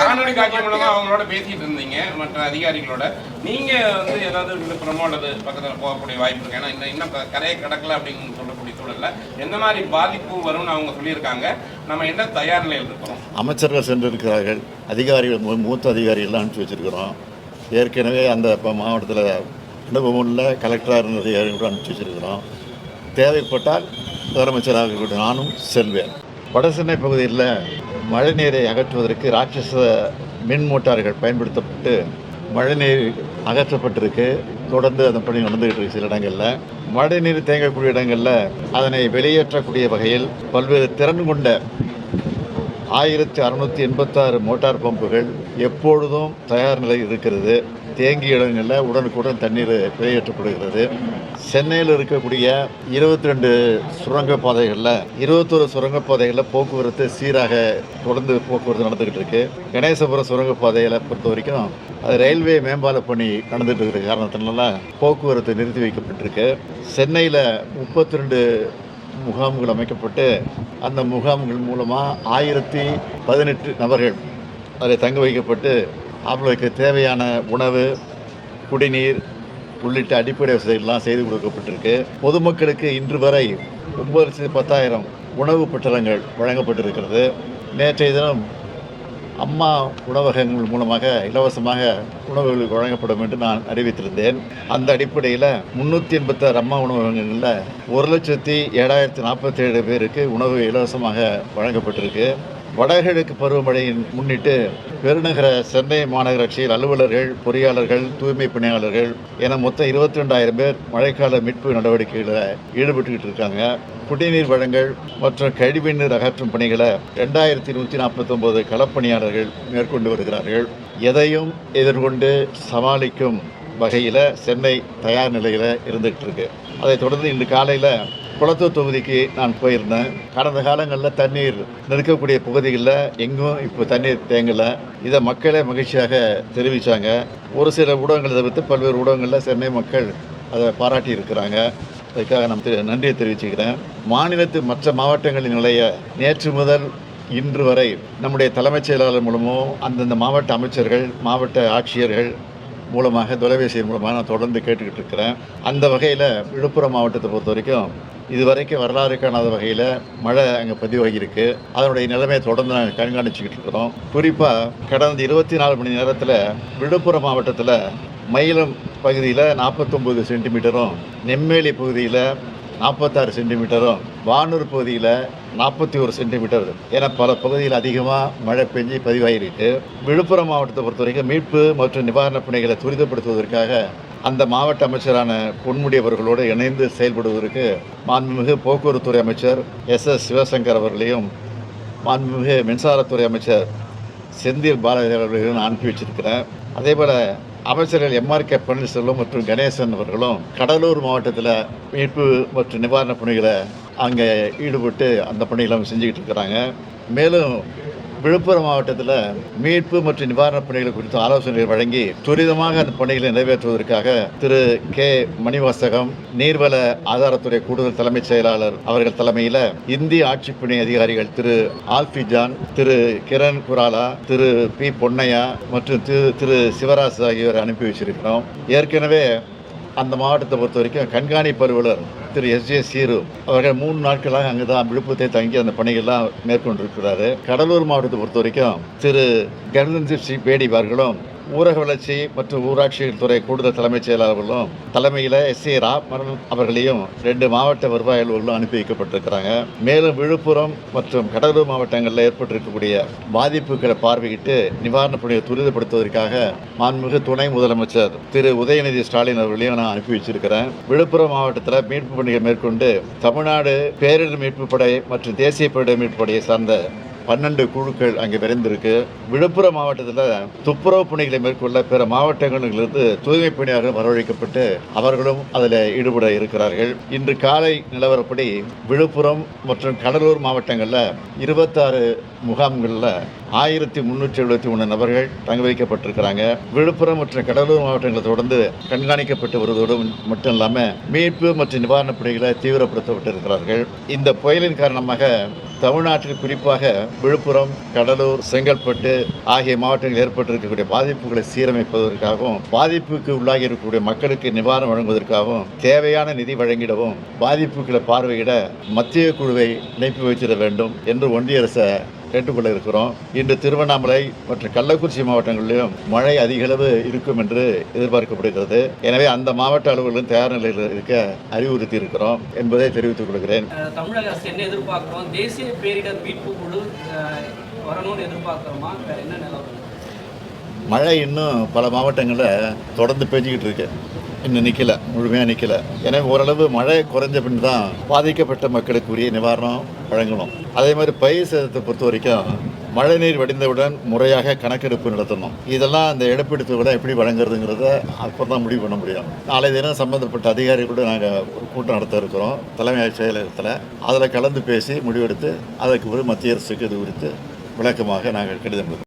காணொலி காட்சி மூலமா அவங்களோட பேசிட்டு இருந்தீங்க மற்ற அதிகாரிகளோட. நீங்க வந்து ஏதாவது விழுப்புரமோ அல்லது பக்கத்தில் போகக்கூடிய வாய்ப்பு இருக்கு. ஏன்னா இந்த இன்னும் கரையை கடக்கல அப்படின்னு சொல்லக்கூடிய சூழல்ல எந்த மாதிரி பாதிப்பு வரும்னு அவங்க சொல்லியிருக்காங்க. நம்ம என்ன தயார் நிலையில் இருக்கிறோம்? அமைச்சர்கள் சென்றிருக்கிறார்கள். அதிகாரிகள் மூத்த அதிகாரிகள்லாம் அனுப்பிச்சி வச்சிருக்கிறோம். ஏற்கனவே அந்த இப்போ மாவட்டத்தில் அனுபவமுள்ள கலெக்டராக இருந்த அதிகாரிகள் கூட அனுப்பிச்சி வச்சிருக்கிறோம். தேவைப்பட்டால் முதலமைச்சராக கூட நானும் செல்வேன். வடசென்னை பகுதியில் மழைநீரை அகற்றுவதற்கு ராட்சச மின் மோட்டார்கள் பயன்படுத்தப்பட்டு மழைநீர் அகற்றப்பட்டிருக்கு. தொடர்ந்து அந்த பணி நடந்துகிட்டு இருக்கு சில இடங்களில். மழைநீர் தேங்கக்கூடிய இடங்களில் அதனை வெளியேற்றக்கூடிய வகையில் பல்வேறு திறன் கொண்ட ஆயிரத்தி அறுநூற்றி எண்பத்தாறு மோட்டார் பம்புகள் எப்பொழுதும் தயார் நிலை இருக்கிறது. தேங்கிய இடங்களில் உடனுக்குடன் தண்ணீர் வெளியேற்றப்படுகிறது. சென்னையில் இருக்கக்கூடிய இருபத்தி ரெண்டு சுரங்கப்பாதைகளில் இருபத்தொரு சுரங்கப்பாதைகளில் போக்குவரத்து சீராக தொடர்ந்து போக்குவரத்து நடந்துக்கிட்டு இருக்கு. கணேசபுரம் சுரங்கப்பாதைகளை பொறுத்த வரைக்கும் அது ரயில்வே மேம்பால பணி நடந்துட்டு இருக்கிற காரணத்தினால போக்குவரத்து நிறுத்தி வைக்கப்பட்டிருக்கு. சென்னையில் முப்பத்தி ரெண்டு முகாம்கள் அமைக்கப்பட்டு அந்த முகாம்கள் மூலமாக ஆயிரத்தி பதினெட்டு நபர்கள் அதில் தங்க வைக்கப்பட்டு அவர்களுக்கு தேவையான உணவு குடிநீர் உள்ளிட்ட அடிப்படை வசதிகள்லாம் செய்து கொடுக்கப்பட்டிருக்கு. பொதுமக்களுக்கு இன்று வரை ஒன்பது லட்சத்தி பத்தாயிரம் உணவு பட்டலங்கள் வழங்கப்பட்டிருக்கிறது. நேற்றைய தினம் அம்மா உணவகங்கள் மூலமாக இலவசமாக உணவுகள் வழங்கப்படும் என்று நான் அறிவித்திருந்தேன். அந்த அடிப்படையில் முன்னூற்றி எண்பத்தாறு அம்மா உணவகங்களில் ஒரு லட்சத்தி ஏழாயிரத்தி நாற்பத்தேழு பேருக்கு உணவு இலவசமாக வழங்கப்பட்டிருக்கு. வடகிழக்கு பருவமழையின் முன்னிட்டு பெருநகர சென்னை மாநகராட்சியில் அலுவலர்கள் பொறியாளர்கள் தூய்மை பணியாளர்கள் என மொத்தம் இருபத்தி ரெண்டாயிரம் பேர் மழைக்கால மீட்பு நடவடிக்கைகளில் ஈடுபட்டுக்கிட்டு இருக்காங்க. குடிநீர் வழங்கல் மற்றும் கழிவுநீர் அகற்றும் பணிகளை ரெண்டாயிரத்தி நூற்றி நாற்பத்தொம்போது களப்பணியாளர்கள் மேற்கொண்டு வருகிறார்கள். எதையும் எதிர்கொண்டு சமாளிக்கும் வகையில் சென்னை தயார் நிலையில் இருந்துகிட்டு இருக்கு. அதைத் தொடர்ந்து இன்று காலையில் குளத்தூர் தொகுதிக்கு நான் போயிருந்தேன். கடந்த காலங்களில் தண்ணீர் நிற்கக்கூடிய பகுதிகளில் எங்கும் இப்போ தண்ணீர் தேங்கலை. இதை மக்களே மகிழ்ச்சியாக தெரிவித்தாங்க ஒரு சில ஊடகங்களை தவிர்த்து பல்வேறு ஊடகங்களில் சென்னை மக்கள் அதை பாராட்டி இருக்கிறாங்க. அதுக்காக நான் நன்றியை தெரிவிச்சுக்கிறேன். மாநிலத்து மற்ற மாவட்டங்களின் நிலைய நேற்று முதல் இன்று வரை நம்முடைய தலைமைச் செயலாளர் மூலமோ அந்தந்த மாவட்ட அமைச்சர்கள் மாவட்ட ஆட்சியர்கள் மூலமாக தொலைபேசியின் மூலமாக நான் தொடர்ந்து கேட்டுக்கிட்டு இருக்கிறேன். அந்த வகையில் விழுப்புரம் மாவட்டத்தை பொறுத்த வரைக்கும் இதுவரைக்கும் வரலாறு காணாத வகையில் மழை அங்கே பதிவாகியிருக்கு. அதனுடைய நிலைமையை தொடர்ந்து நாங்கள் கண்காணிச்சுக்கிட்டு இருக்கிறோம். குறிப்பாக கடந்த இருபத்தி நாலு மணி நேரத்தில் விழுப்புரம் மாவட்டத்தில் மயிலம் பகுதியில் நாற்பத்தொம்பது சென்டிமீட்டரும் நெம்மேலி பகுதியில் நாற்பத்தாறு சென்டிமீட்டரும் வானூர் பகுதியில் நாற்பத்தி ஒரு சென்டிமீட்டர் என பல பகுதியில் அதிகமாக மழை பெஞ்சு பதிவாகிருக்கு விழுப்புரம் மாவட்டத்தை பொறுத்த வரைக்கும் மீட்பு மற்றும் நிவாரணப் பணிகளை துரிதப்படுத்துவதற்காக அந்த மாவட்ட அமைச்சரான பொன்முடி அவர்களோடு இணைந்து செயல்படுவதற்கு மாண்புமிகு போக்குவரத்துறை அமைச்சர் எஸ் எஸ் சிவசங்கர் அவர்களையும் மாண்புமிகு மின்சாரத்துறை அமைச்சர் செந்தில் பாலாஜி அவர்களையும் நான் அனுப்பி வச்சிருக்கிறேன். அதே போல் அமைச்சர்கள் எம்ஆர் கே பன்னீர்செல்வம் மற்றும் கணேசன் அவர்களும் கடலூர் மாவட்டத்தில் மீட்பு மற்றும் நிவாரணப் பணிகளை அங்கே ஈடுபட்டு அந்த பணிகளை அவங்க செஞ்சுக்கிட்டு இருக்கிறாங்க. மேலும் விழுப்புரம் மாவட்டத்தில் மீட்பு மற்றும் நிவாரணப் பணிகள் குறித்து ஆலோசனைகள் வழங்கி துரிதமாக அந்த பணிகளை நிறைவேற்றுவதற்காக திரு கே மணிவாசகம் நீர்வள ஆதாரத்துறை கூடுதல் தலைமைச் செயலாளர் அவர்கள் தலைமையில் இந்திய ஆட்சிப்பணி அதிகாரிகள் திரு ஆல்பி ஜான் திரு கிரண் குராலா திரு பி பொன்னையா மற்றும் திரு திரு சிவராஜ் ஆகியோரை அனுப்பி வச்சிருக்கிறோம். ஏற்கனவே அந்த மாவட்டத்தை பொறுத்த வரைக்கும் கண்காணிப்பு அலுவலர் திரு எஸ் ஜே சீரு அவர்கள் மூணு நாட்களாக அங்கே தான் விழுப்புரத்தை தங்கி அந்த பணிகள்லாம் மேற்கொண்டிருக்கிறாரு. கடலூர் மாவட்டத்தை பொறுத்த வரைக்கும் திரு கருதன்சிப் ஸ்ரீ பேடி அவர்களும் ஊரக வளர்ச்சி மற்றும் ஊராட்சி துறை கூடுதல் தலைமைச் செயலாளர்களும் தலைமையில் எஸ் ஏ ராமன் அவர்களையும் ரெண்டு மாவட்ட வருவாய் அலுவலர்களும் அனுப்பி வைக்கப்பட்டிருக்கிறாங்க. மேலும் விழுப்புரம் மற்றும் கடலூர் மாவட்டங்களில் ஏற்பட்டிருக்கக்கூடிய பாதிப்புகளை பார்வையிட்டு நிவாரணப் பணியை துரிதப்படுத்துவதற்காக மாண்புமிகு துணை முதலமைச்சர் திரு உதயநிதி ஸ்டாலின் அவர்களையும் நான் அனுப்பி வச்சிருக்கிறேன். விழுப்புரம் மாவட்டத்தில் மீட்பு பணிகள் மேற்கொண்டு தமிழ்நாடு பேரிடர் மீட்பு படை மற்றும் தேசிய பேரிடர் மீட்பு படையை சார்ந்த பன்னெண்டு குழுக்கள் அங்கே விரைந்திருக்கு. விழுப்புரம் மாவட்டத்தில் துப்புரவு பணிகளை மேற்கொள்ள பிற மாவட்டங்களிலிருந்து தூய்மை பணியாளர்கள் வரவழைக்கப்பட்டு அவர்களும் அதில் ஈடுபட இருக்கிறார்கள். இன்று காலை நிலவரப்படி விழுப்புரம் மற்றும் கடலூர் மாவட்டங்களில் இருபத்தாறு முகாம்களில் ஆயிரத்தி முந்நூற்றி எழுபத்தி மூணு நபர்கள் தங்க வைக்கப்பட்டிருக்கிறாங்க விழுப்புரம் மற்றும் கடலூர் மாவட்டங்களை தொடர்ந்து கண்காணிக்கப்பட்டு வருவதோடு மட்டும் இல்லாமல் மீட்பு மற்றும் நிவாரணப் பணிகளை தீவிரப்படுத்தப்பட்டிருக்கிறார்கள். இந்த புயலின் காரணமாக தமிழ்நாட்டில் குறிப்பாக விழுப்புரம் கடலூர் செங்கல்பட்டு ஆகிய மாவட்டங்களில் ஏற்பட்டிருக்கக்கூடிய பாதிப்புகளை சீரமைப்பதற்காகவும் பாதிப்புக்கு உள்ளாகி இருக்கக்கூடிய மக்களுக்கு நிவாரணம் வழங்குவதற்காகவும் தேவையான நிதி வழங்கிடவும் பாதிப்புகளை பார்வையிட மத்திய குழுவை இணைப்பு வைத்திட வேண்டும் என்று ஒன்றிய அரசை கேட்டுக்கொள்ள இருக்கிறோம் இன்று திருவண்ணாமலை மற்றும் கள்ளக்குறிச்சி மாவட்டங்களிலும் மழை அதிக அளவு இருக்கும் என்று எதிர்பார்க்கப்படுகிறது. எனவே அந்த மாவட்ட அலுவலர்களும் தயார் நிலையில் இருக்க அறிவுறுத்தி இருக்கிறோம் என்பதை தெரிவித்துக் கொள்கிறேன். தமிழக அரசு என்ன எதிர்பார்க்கிறோம்? தேசிய பேரிடர் மீட்பு குழு வரணும்னு எதிர்பார்க்கிறோமா? என்ன நிலவரம் மழை இன்னும் பல மாவட்டங்களில் தொடர்ந்து பெஞ்சிக்கிட்டு இருக்கு. இன்னும் நிற்கல முழுமையாக நிற்கல எனவே ஓரளவு மழை குறைஞ்ச பின் தான் பாதிக்கப்பட்ட மக்களுக்கு உரிய நிவாரணம் வழங்கணும். அதே மாதிரி பயிர் சேதத்தை பொறுத்த வரைக்கும் மழைநீர் வடிந்தவுடன் முறையாக கணக்கெடுப்பு நடத்தணும். இதெல்லாம் அந்த இழப்பீடு தொகை எப்படி வழங்குறதுங்கிறத அப்போ தான் முடிவு பண்ண முடியும். நாளை தினம் சம்மந்தப்பட்ட அதிகாரிகளோடு நாங்கள் ஒரு கூட்டம் நடத்த இருக்கிறோம். தலைமை செயலகத்தில் அதில் கலந்து பேசி முடிவெடுத்து அதற்கு பிறகு மத்திய அரசுக்கு இது குறித்து விளக்கமாக நாங்கள் கடிதம்